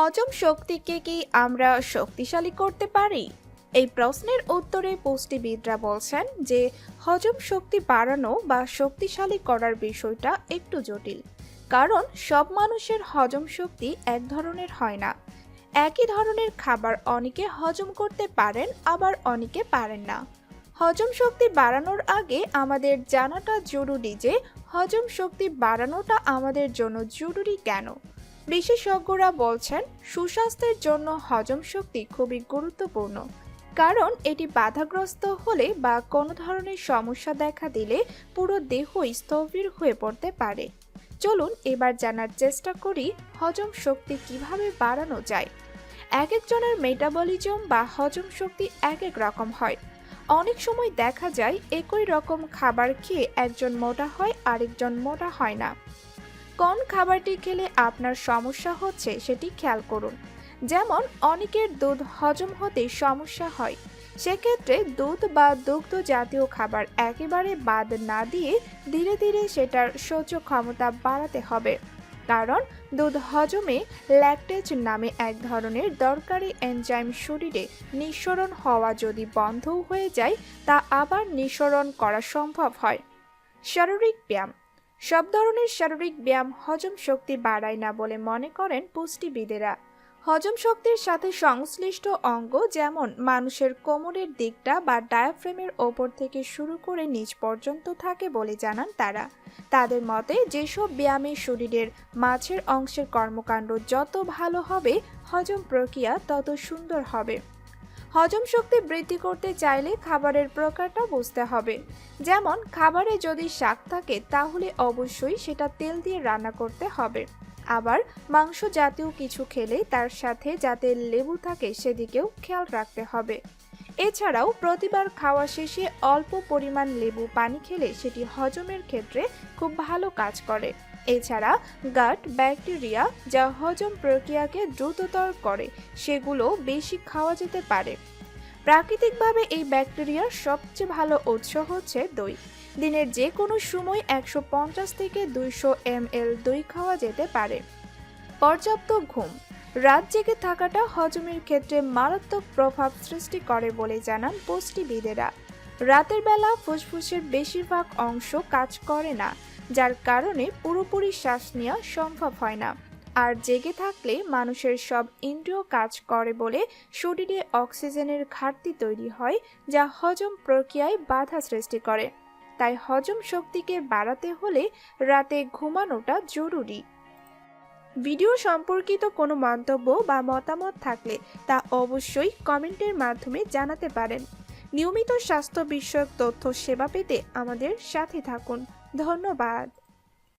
হজম শক্তিকে কি আমরা শক্তিশালী করতে পারি? এই প্রশ্নের উত্তরে পুষ্টিবিদরা বলছেন যে, হজম শক্তি বাড়ানো বা শক্তিশালী করার বিষয়টা একটু জটিল। কারণ সব মানুষের হজম শক্তি এক ধরনের হয় না। একই ধরনের খাবার অনেকে হজম করতে পারেন, আবার অনেকে পারেন না। হজম শক্তি বাড়ানোর আগে আমাদের জানাটা জরুরি যে, হজম শক্তি বাড়ানোটা আমাদের জন্য জরুরি কেন? বিশেষজ্ঞরা বলছেন, সুস্বাস্থ্যের জন্য হজম শক্তি খুবই গুরুত্বপূর্ণ। কারণ এটি বাধাগ্রস্ত হলে বা কোনো ধরনের সমস্যা দেখা দিলে পুরো দেহ স্থবির হয়ে পড়তে পারে। চলুন এবার জানার চেষ্টা করি, হজম শক্তি কীভাবে বাড়ানো যায়। এক একজনের মেটাবলিজম বা হজম শক্তি এক এক রকম হয়। অনেক সময় দেখা যায়, একই রকম খাবার খেয়ে একজন মোটা হয়, আরেকজন মোটা হয় না। কোন খাবারটি খেলে আপনার সমস্যা হচ্ছে সেটি খেয়াল করুন। যেমন, অনেকের দুধ হজম হতে সমস্যা হয়। সেক্ষেত্রে দুধ বা দুগ্ধ জাতীয় খাবার একেবারে বাদ না দিয়ে ধীরে ধীরে সেটার সহ্য ক্ষমতা বাড়াতে হবে। কারণ, দুধ হজমে ল্যাকটেজ নামে এক ধরনের দরকারি এনজাইম শরীরে নিঃসরণ হওয়া যদি বন্ধও হয়ে যায়, তা আবার নিঃসরণ করা সম্ভব হয়। শারীরিক ব্যায়াম সব ধরনের শারীরিক ব্যায়াম হজম শক্তি বাড়ায় না বলে মনে করেন পুষ্টিবিদেরা। হজম শক্তির সাথে সংশ্লিষ্ট অঙ্গ যেমন মানুষের কোমরের দিকটা বা ডায়াফ্রেমের ওপর থেকে শুরু করে নিচ পর্যন্ত থাকে বলে জানান তারা। তাদের মতে যেসব ব্যায়ামে শরীরের মাছের অংশের কর্মকাণ্ড যত ভালো হবে, হজম প্রক্রিয়া তত সুন্দর হবে। হজম শক্তি বৃদ্ধি করতে চাইলে খাবারের প্রকারটা বুঝতে হবে। যেমন, খাবারে যদি শাক থাকে, তাহলে অবশ্যই সেটা তেল দিয়ে রান্না করতে হবে। আবার, মাংস জাতীয় কিছু খেলে তার সাথে যাতে লেবু থাকে, সেদিকেও খেয়াল রাখতে হবে। এছাড়াও, প্রতিবার খাওয়া শেষে অল্প পরিমাণ লেবু পানি খেলে সেটি হজমের ক্ষেত্রে খুব ভালো কাজ করে। এছাড়া গাট, ব্যাকটেরিয়া যা হজম প্রক্রিয়াকে দ্রুততর করে, সেগুলো বেশি খাওয়া যেতে পারে। প্রাকৃতিকভাবে এই ব্যাকটেরিয়ার সবচেয়ে ভালো উৎস হচ্ছে দই। দিনের যে কোনো সময় একশো পঞ্চাশ থেকে দুইশো এম এল দই খাওয়া যেতে পারে। পর্যাপ্ত ঘুম। রাত জেগে থাকাটা হজমের ক্ষেত্রে মারাত্মক প্রভাব সৃষ্টি করে বলে জানান পুষ্টিবিদেরা। রাতের বেলা ফুসফুসের বেশিরভাগ অংশ কাজ করে না। যার কারণে পুরোপুরি শ্বাস নেওয়া সম্ভব হয় না। আর জেগে থাকলে মানুষের সব ইন্দ্রিয় কাজ করে বলে শরীরে অক্সিজেনের ঘাটতি তৈরি হয়, যা হজম প্রক্রিয়ায় বাধা সৃষ্টি করে। তাই হজম শক্তিকে বাড়াতে হলে রাতে ঘুমানোটা জরুরি। ভিডিও সম্পর্কিত কোনো মন্তব্য বা মতামত থাকলে তা অবশ্যই কমেন্টের মাধ্যমে জানাতে পারেন। নিয়মিত স্বাস্থ্য বিষয়ক তথ্য সেবা পেতে আমাদের সাথে থাকুন। ধন্যবাদ।